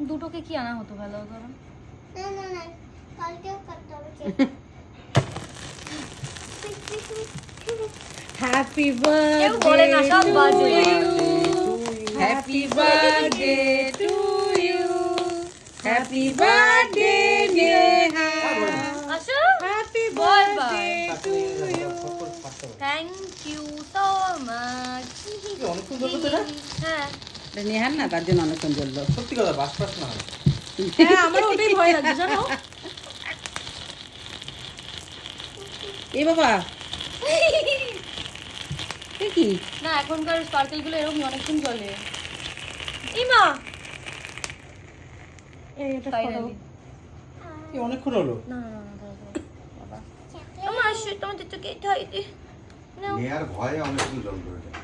দুটোকে কি আনা হতো ভালো হতো না? না না না কালকেও কাটতে হবে হ্যাপি বলে না সব বাজে। Happy birthday to you happy birthday Neha আসো। Happy birthday to you thank you so much ধরে তো হ্যাঁ। নেহার না তার জন্য অনেকক্ষণ জ্বললো। সত্যি কথা বাস ফাস না হ্যাঁ। আমার ওটাই ভয় লাগছে জানো? এ বাবা। কি? না এখনকার স্পার্কেলগুলো এরকম অনেকক্ষণ চলে ইমা Finally. এই অনেকক্ষণ হলো। না না না বাবা। আমার তোমার তো খাই দে নেয়ার ভয়ে অনেকক্ষণ জল করে যায়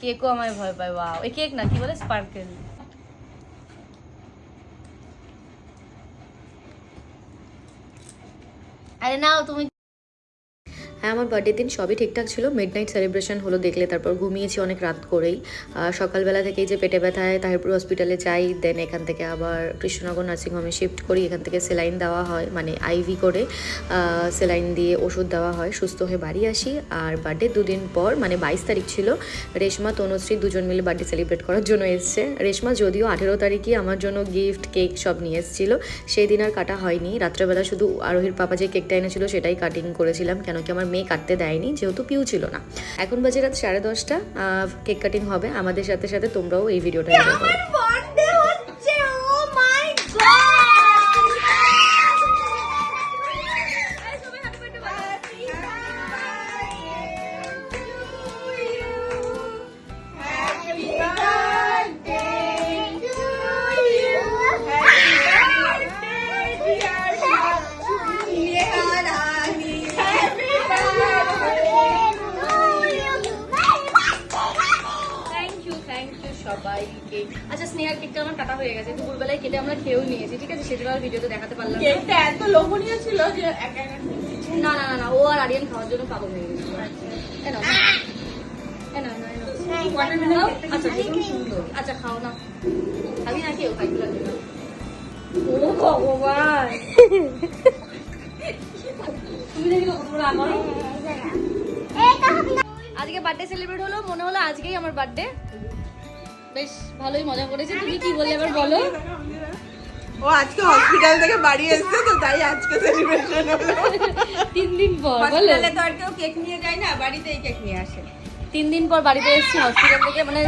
কেকও আমায় ভয় পায় বা এই কেক না কি বলে? স্পার্কেল। আরে নাও তুমি হ্যাঁ আমার বার্থডে দিন সবই ঠিকঠাক ছিল। মিড নাইট সেলিব্রেশন হলো দেখলে, তারপর ঘুমিয়েছি অনেক রাত করেই। সকালবেলা থেকেই যে পেটে ব্যথায় তাহিরপুর হসপিটালে যাই দেন এখান থেকে আবার কৃষ্ণনগর নার্সিংহোমে শিফট করি। এখান থেকে সেলাইন দেওয়া হয় মানে আইভি করে সেলাইন দিয়ে ওষুধ দেওয়া হয়। সুস্থ হয়ে বাড়ি আসি। আর বার্থডে দুদিন পর মানে বাইশ তারিখ ছিল, রেশমা, তনুশ্রী দুজন মিলে বার্থডে সেলিব্রেট করার জন্য এসছে। রেশমা যদিও আঠেরো তারিখই আমার জন্য গিফট কেক সব নিয়ে এসেছিল। সেই দিন আর কাটা হয়নি। রাত্রেবেলা শুধু আরোহীর পাপা যে কেকটা এনেছিল, সেটাই কাটিং করেছিলাম। কেন কি আমার মেয়ে কাটতে দেয়নি, যেহেতু পিউ ছিল না। এখন বাজে রাত সাড়ে দশটা কেক কাটিং হবে। আমাদের সাথে সাথে তোমরাও এই ভিডিওটা থ্যাংক ইউ সবাইকে। আচ্ছা স্নেহার কেকটা আমার কাটা হয়ে গেছে। দুপুরবেলায় কেটে আমরা খেয়েও নিয়েছি ঠিক আছে? সেটা আর ভিডিওতে দেখাতে পারলাম না। কেকটা এত লোভনীয় ছিল যে একা একা না না না না ও আর আরিয়ান খাওয়ার জন্য পাগল হয়ে। খাও? আচ্ছা। আচ্ছা খাও না। কেউ খাই তুলার জন্য ও ভগবান। তুমি দেখি কত বড় আমার আজকে বার্থডে সেলিব্রেট হলো মনে হলো আজকেই আমার বার্থডে বেশ ভালোই মজা করেছি। তুমি কি বললে এবার বলো? ও আজকে হসপিটাল থেকে বাড়ি এসেছে তো তাই আজকে সেলিব্রেশন হলো। তিন দিন পর বলো। তো আর কেউ কেক নিয়ে যায় না বাড়িতেই কেক নিয়ে আসে। তিন দিন পর বাড়িতে এসেছি হসপিটাল থেকে মানে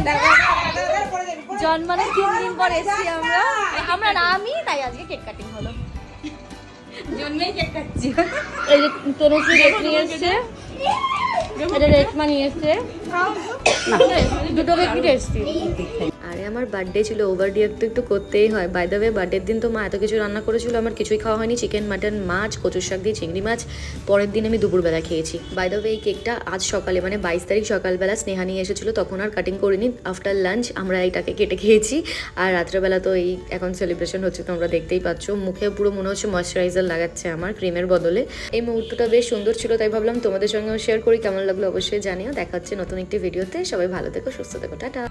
জন্মানোর তিন দিন পর এসেছি আমরা। আমরা না আমি তাই আজকে কেক কাটিং হলো। জন্যই কেক কাটছি। এই যে তনুশ্রী রেট নিয়ে এসছে। এটা রেটমা নিয়ে এসছে। দুটো কেক টেস্টি আমার বার্থডে ছিল ওভার ডিয়ার তো একটু করতেই হয়। বাই দ্য ওয়ে বার্থডের দিন তো মা এত কিছু রান্না করেছিল, আমার কিছুই খাওয়া হয়নি। চিকেন মাটন মাছ, কচুর শাক দিয়ে চিংড়ি মাছ। পরের দিন আমি দুপুরবেলা খেয়েছি। বাই দ্য ওয়ে এই কেকটা আজ সকালে মানে বাইশ তারিখ সকালবেলা স্নেহা নিয়ে এসেছিল, তখন আর কাটিং করিনি। আফটার লাঞ্চ আমরা এইটাকে কেটে খেয়েছি। আর রাত্রেবেলা তো এই এখন সেলিব্রেশন হচ্ছে, তোমরা দেখতেই পাচ্ছ। মুখে পুরো মনে হচ্ছে ময়শ্চারাইজার লাগাচ্ছে আমার ক্রিমের বদলে। এই মুহূর্তটা বেশ সুন্দর ছিল, তাই ভাবলাম তোমাদের সঙ্গেও শেয়ার করি। কেমন লাগল অবশ্যই জানিও। দেখা হচ্ছে নতুন একটি ভিডিওতে সবাই ভালো থেকো, সুস্থ থেকো। টাটা।